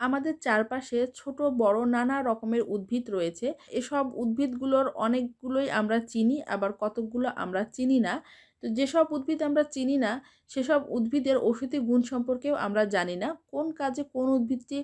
আমাদের চারপাশে ছোট, বড় নানা রকমের উদ্ভিদ রয়েছে। এসব উদ্ভিদগুলোর অনেকগুলোই আমরা চিনি, আবার কতকগুলো আমরা চিনি না। তো যেসব উদ্ভিদ আমরা চিনি না, সেসব উদ্ভিদের ওষুধি গুণ সম্পর্কেও আমরা জানি না। কোন কাজে কোন উদ্ভিদটি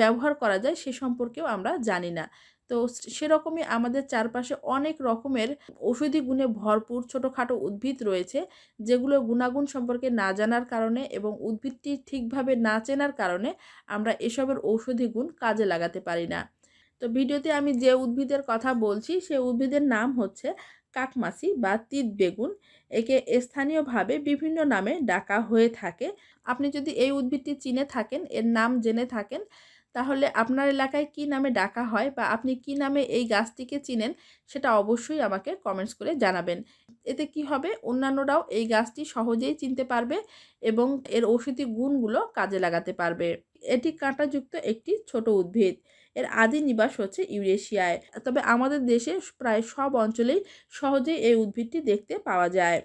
ব্যবহার করা যায় সে সম্পর্কেও আমরা জানি না। তো সেরকমই আমাদের চারপাশে অনেক রকমের ঔষধি গুণে ভরপুর ছোটোখাটো উদ্ভিদ রয়েছে, যেগুলো গুণাগুণ সম্পর্কে না জানার কারণে এবং উদ্ভিদটি ঠিকভাবে না চেনার কারণে আমরা এসবের ঔষধি গুণ কাজে লাগাতে পারি না। তো ভিডিওতে আমি যে উদ্ভিদের কথা বলছি, সে উদ্ভিদের নাম হচ্ছে কাকমাছি বা তিত বেগুন একে স্থানীয়ভাবে বিভিন্ন নামে ডাকা হয়ে থাকে। আপনি যদি এই উদ্ভিদটি চিনে থাকেন, এর নাম জেনে থাকেন, তাহলে আপনার এলাকায় কি নামে ডাকা হয় বা আপনি কি নামে এই গাছটিকে চিনেন, সেটা অবশ্যই আমাকে কমেন্টস করে জানাবেন। এতে কি হবে? অন্যান্যরাও এই গাছটি সহজেই চিনতে পারবে এবং এর ঔষধি গুণগুলো কাজে লাগাতে পারবে। এটি কাঁটাযুক্ত একটি ছোট উদ্ভিদ। এর আদি নিবাস হচ্ছে ইউরেশিয়ায়। তবে আমাদের দেশে প্রায় সব অঞ্চলেই সহজেই এই উদ্ভিদটি দেখতে পাওয়া যায়।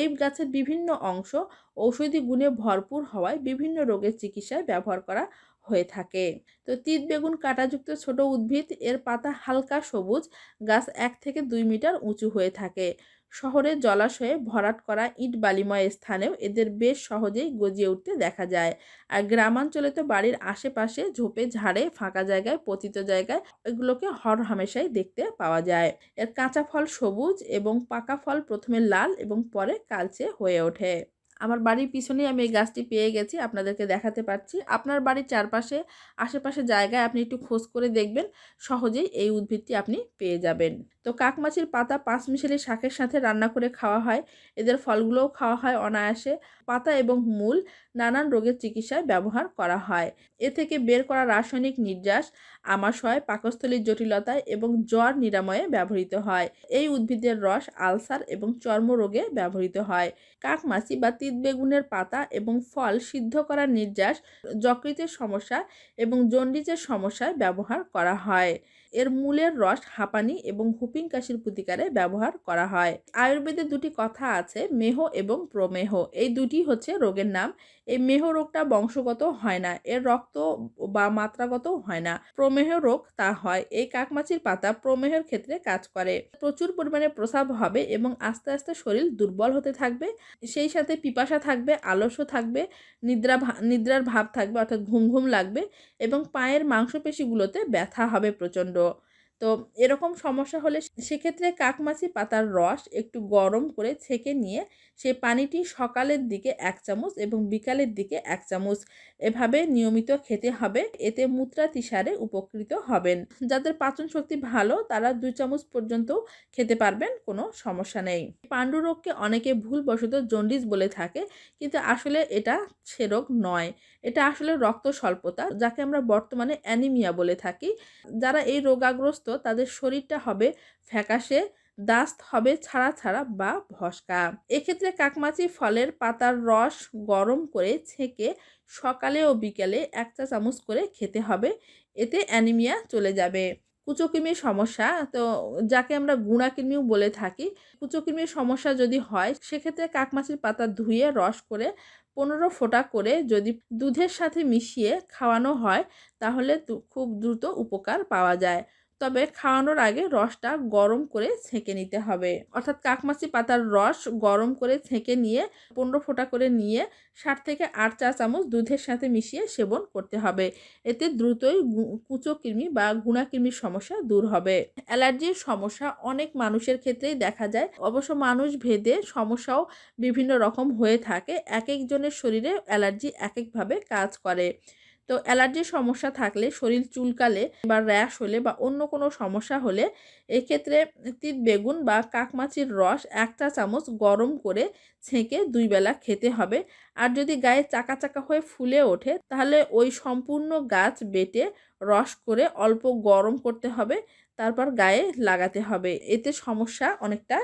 এই গাছের বিভিন্ন অংশ ঔষধি গুণে ভরপুর হওয়ায় বিভিন্ন রোগের চিকিৎসায় ব্যবহার করা হয়ে থাকে। তো তিত বেগুন কাঁটাযুক্ত ছোট উদ্ভিদ, এর পাতা হালকা সবুজ, গাছ এক থেকে দুই মিটার উঁচু হয়ে থাকে। শহরের জলাশয়ে ভরাট করা ইট বালিময় স্থানেও এদের বেশ সহজেই গজিয়ে উঠতে দেখা যায়। আর গ্রামাঞ্চলে তো বাড়ির আশেপাশে ঝোপে ঝাড়ে ফাঁকা জায়গায়, পতিত জায়গায় এগুলোকে হর হামেশাই দেখতে পাওয়া যায়। এর কাঁচা ফল সবুজ এবং পাকা ফল প্রথমে লাল এবং পরে কালচে হয়ে ওঠে। আমার বাড়ির পিছনেই আমি এই গাছটি পেয়ে গেছি, আপনাদেরকে দেখাতে পারছি। আপনার বাড়ির চারপাশে, আশেপাশে জায়গায় আপনি একটু খোঁজ করে দেখবেন, সহজেই এই উদ্ভিদটি আপনি পেয়ে যাবেন। তো কাকমাছির পাতা পাঁচ মিশালি শাকের সাথে রান্না করে খাওয়া হয়, এদের ফলগুলোও খাওয়া হয় অনায়াসে। পাতা এবং মূল নানান রোগের চিকিৎসায় ব্যবহার করা হয়। এ থেকে বের করা রাসায়নিক নির্যাস, আমাশয়, পাকস্থলীর জটিলতায় এবং জ্বর নিরাময়ে ব্যবহৃত হয়। এই উদ্ভিদের রস, আলসার এবং চর্মরোগে ব্যবহৃত হয়। কাকমাছি বা তিতবেগুনের পাতা এবং ফল সিদ্ধ করার নির্যাস যকৃতের সমস্যা এবং জন্ডিসের সমস্যায় ব্যবহার করা হয়। এর মূলের রস হাঁপানি এবং হুপিং কাশির প্রতিকারে ব্যবহার করা হয়। আয়ুর্বেদে দুটি কথা আছে, মেহ এবং প্রমেহ। এই দুটি হচ্ছে রোগের নাম। এই মেহ রোগটা বংশগত হয় না, এর রক্ত বা মাত্রাগত হয় না। প্রমেহ রোগ তা হয়। এই কাকমাছির পাতা প্রমেহের ক্ষেত্রে কাজ করে। প্রচুর পরিমাণে প্রসাব হবে এবং আস্তে আস্তে শরীর দুর্বল হতে থাকবে। সেই সাথে পিপাসা থাকবে, আলস্য থাকবে, নিদ্রা নিদ্রার ভাব থাকবে অর্থাৎ ঘুম ঘুম লাগবে এবং পায়ের মাংসপেশিগুলোতে ব্যথা হবে প্রচণ্ড। då তো এরকম সমস্যা হলে সেক্ষেত্রে কাকমাছি পাতার রস একটু গরম করে ছেঁকে নিয়ে সেই পানিটি সকালের দিকে এক চামচ এবং বিকালের দিকে এক চামচ এভাবে নিয়মিত খেতে হবে। এতে মূত্রাতিসারে উপকৃত হবেন। যাদের পাচন শক্তি ভালো, তারা দুই চামচ পর্যন্ত খেতে পারবেন, কোনো সমস্যা নেই। পাণ্ডু রোগকে অনেকে ভুলবশত জন্ডিস বলে থাকে, কিন্তু আসলে এটা সে রোগ নয়। এটা আসলে রক্ত স্বল্পতা যাকে আমরা বর্তমানে অ্যানিমিয়া বলে থাকি। যারা এই রোগাগ্রস্ত তাদের শরীরটা হবে ফ্যাকাশে দাস্ত হবে ছাড়া ছাড়া বা ভস্কা। এক্ষেত্রে কাকমাছি ফলের পাতার রস গরম করে ছেঁকে সকালে ও বিকেলে এক চা চামচ করে খেতে হবে, এতে অ্যানিমিয়া চলে যাবে। কুচোকৃমির সমস্যা, তো যাকে আমরা গুঁড়াকৃমিও বলে থাকি, কুচোকৃমির সমস্যা যদি হয়, সেক্ষেত্রে কাকমাছির পাতা ধুয়ে রস করে পনেরো ফোঁটা করে যদি দুধের সাথে মিশিয়ে খাওয়ানো হয়, তাহলে খুব দ্রুত উপকার পাওয়া যায়। তবে খাওয়ানোর আগে রসটা গরম করে ছেঁকে নিতে হবে। অর্থাৎ কাকমাছি পাতার রস গরম করে ছেঁকে নিয়ে, পনেরো ফোঁটা করে নিয়ে ষাট থেকে আট চা চামচ দুধের সাথে মিশিয়ে সেবন করতে হবে। এতে দ্রুতই কুচো কৃমি বা গুণাকৃমির সমস্যা দূর হবে। অ্যালার্জির সমস্যা অনেক মানুষের ক্ষেত্রেই দেখা যায়। অবশ্য মানুষ ভেদে সমস্যাও বিভিন্ন রকম হয়ে থাকে। এক একজনের শরীরে অ্যালার্জি এক একভাবে কাজ করে। তো অ্যালার্জির সমস্যা থাকলে শরীর চুলকালে বা র্যাশ হলে বা অন্য কোনো সমস্যা হলে এক্ষেত্রে তিত বেগুন বা কাকমাছির রস এক চা চামচ গরম করে ছেঁকে দুই বেলা খেতে হবে। আর যদি গায়ে চাকা চাকা হয়ে ফুলে ওঠে তাহলে ওই সম্পূর্ণ গাছ বেটে রস করে অল্প গরম করতে হবে, তারপর গায়ে লাগাতে হবে। এতে সমস্যা অনেকটা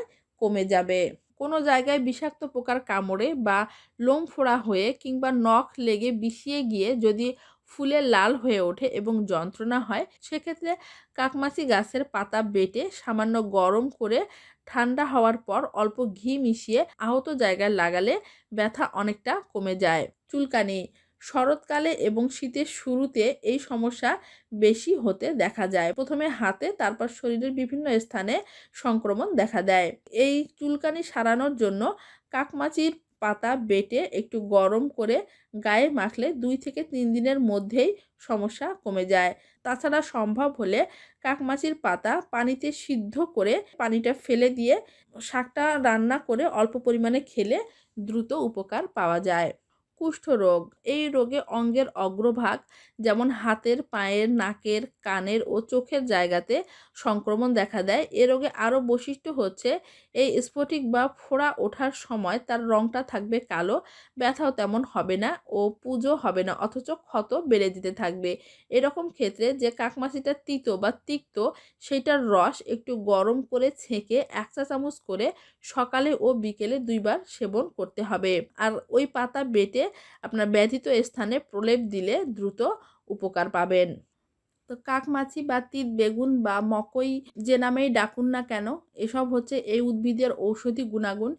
কমে যাবে। কোনো জায়গায় বিষাক্ত পোকার কামড়ে বা লোম ফোড়া হয়ে কিংবা নখ লেগে বিষিয়ে গিয়ে যদি ফুলে লাল হয়ে ওঠে এবং যন্ত্রণা হয়, সেক্ষেত্রে কাকমাছি গাছের পাতা বেটে সামান্য গরম করে ঠান্ডা হওয়ার পর অল্প ঘি মিশিয়ে আহত জায়গায় লাগালে ব্যথা অনেকটা কমে যায়। চুলকানি, শরৎকালে এবং শীতের শুরুতে এই সমস্যা বেশি হতে দেখা যায়। প্রথমে হাতে, তারপর শরীরের বিভিন্ন স্থানে সংক্রমণ দেখা দেয়। এই চুলকানি সারানোর জন্য কাকমাচির পাতা বেটে একটু গরম করে গায়ে মাখলে দুই থেকে তিন দিনের মধ্যেই সমস্যা কমে যায়। তাছাড়া সম্ভব হলে কাকমাছির পাতা পানিতে সিদ্ধ করে পানিটা ফেলে দিয়ে শাকটা রান্না করে অল্প পরিমাণে খেলে দ্রুত উপকার পাওয়া যায়। কুষ্ঠরোগ। এই রোগে অঙ্গের অগ্রভাগ যেমন হাতের, পায়ের, নাকের, কানের ও চোখের জায়গাতে সংক্রমণ দেখা দেয়। এ রোগে আরও বৈশিষ্ট্য হচ্ছে এই স্ফটিক বা ফোড়া ওঠার সময় তার রঙটা থাকবে কালো, ব্যথাও তেমন হবে না ও পুজো হবে না, অথচ ক্ষত বেড়ে দিতে থাকবে। এরকম ক্ষেত্রে যে কাকমাছিটা তিতো বা তিক্ত সেইটার রস একটু গরম করে ছেঁকে এক চা চামচ করে সকালে ও বিকেলে দুইবার সেবন করতে হবে। আর ওই পাতা বেটে আপনার ব্যথিত স্থানে প্রলেপ দিলে দ্রুত উপকার পাবেন। তো কাকমাছি বা তিত বেগুন বা মকই যে নামেই ডাকুন না কেন, এসব হচ্ছে এই উদ্ভিদের ঔষধি গুণাগুণ।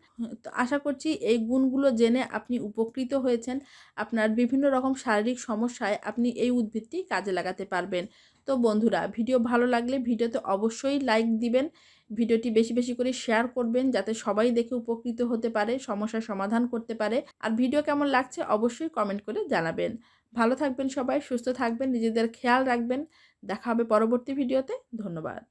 তো আশা করছি এই গুণগুলো জেনে আপনি উপকৃত হয়েছেন। আপনার বিভিন্ন রকম শারীরিক সমস্যায় আপনি এই উদ্ভিদটি কাজে লাগাতে পারবেন। তো বন্ধুরা, ভিডিও ভালো লাগলে ভিডিওতে অবশ্যই লাইক দিবেন ভিডিওটি বেশি বেশি করে শেয়ার করবেন যাতে সবাই দেখে উপকৃত হতে পারে, সমস্যার সমাধান করতে পারে। আর ভিডিও কেমন লাগছে অবশ্যই কমেন্ট করে জানাবেন। ভালো থাকবেন সবাই, সুস্থ থাকবেন, নিজেদের খেয়াল রাখবেন। দেখা হবে পরবর্তী ভিডিওতে। ধন্যবাদ।